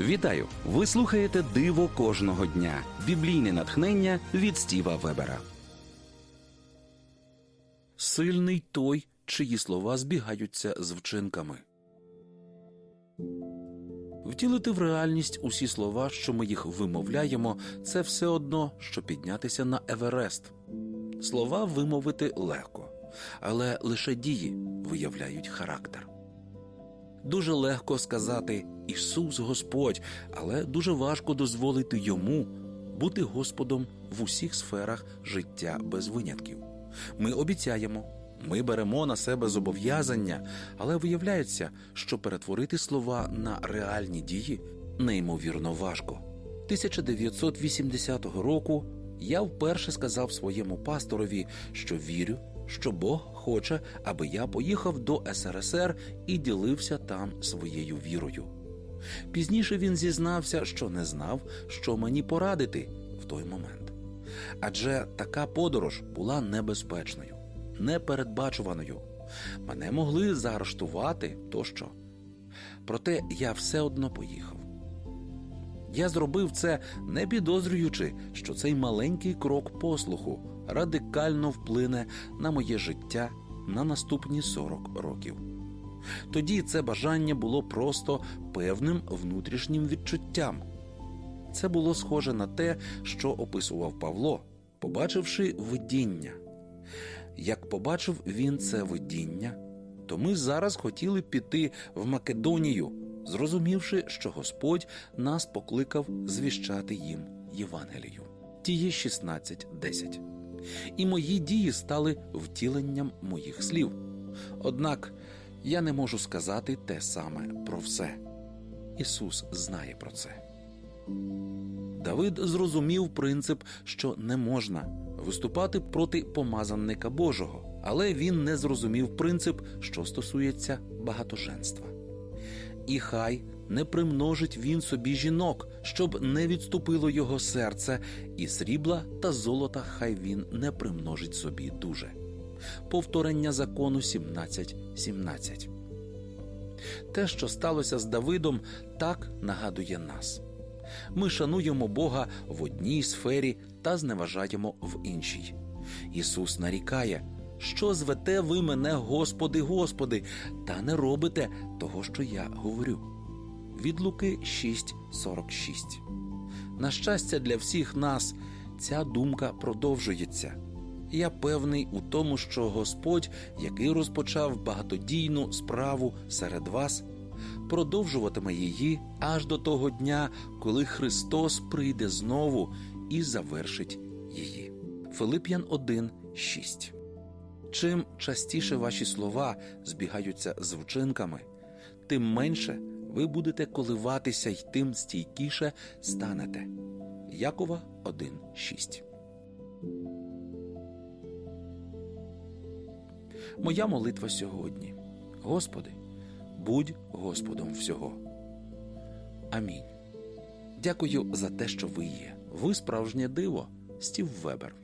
Вітаю! Ви слухаєте Диво кожного дня. Біблійне натхнення від Стіва Вебера. Сильний той, чиї слова збігаються з вчинками. Втілити в реальність усі слова, що ми їх вимовляємо, це все одно, що піднятися на Еверест. Слова вимовити легко, але лише дії виявляють характер. Дуже легко сказати Ісус Господь, але дуже важко дозволити йому бути Господом в усіх сферах життя без винятків. Ми обіцяємо, ми беремо на себе зобов'язання, але виявляється, що перетворити слова на реальні дії неймовірно важко. 1980 року я вперше сказав своєму пасторові, що вірю, що Бог хоче, аби я поїхав до СРСР і ділився там своєю вірою. Пізніше він зізнався, що не знав, що мені порадити в той момент. Адже така подорож була небезпечною, непередбачуваною. Мене могли заарештувати тощо. Проте я все одно поїхав. Я зробив це, не підозрюючи, що цей маленький крок послуху радикально вплине на моє життя на наступні 40 років. Тоді це бажання було просто певним внутрішнім відчуттям. Це було схоже на те, що описував Павло, побачивши видіння. Як побачив він це видіння, то ми зараз хотіли піти в Македонію, зрозумівши, що Господь нас покликав звіщати їм Євангелію. Тіє 16.10. І мої дії стали втіленням моїх слів. Однак я не можу сказати те саме про все. Ісус знає про це. Давид зрозумів принцип, що не можна виступати проти помазанника Божого, але він не зрозумів принцип, що стосується багатоженства. І хай не примножить він собі жінок, щоб не відступило його серце, і срібла та золота хай він не примножить собі дуже. Повторення закону 17.17 17. Те, що сталося з Давидом, так нагадує нас. Ми шануємо Бога в одній сфері та зневажаємо в іншій. Ісус нарікає, що звете ви мене, Господи, Господи, та не робите того, що я говорю. Від Луки 6.46 На щастя, для всіх нас ця думка продовжується. Я певний у тому, що Господь, який розпочав багатодійну справу серед вас, продовжуватиме її аж до того дня, коли Христос прийде знову і завершить її. Филип'ян 1.6 Чим частіше ваші слова збігаються з вчинками, тим менше ви будете коливатися й тим стійкіше станете. Якова 1.6 Моя молитва сьогодні. Господи, будь Господом всього. Амінь. Дякую за те, що ви є. Ви справжнє диво, Стів Вебер.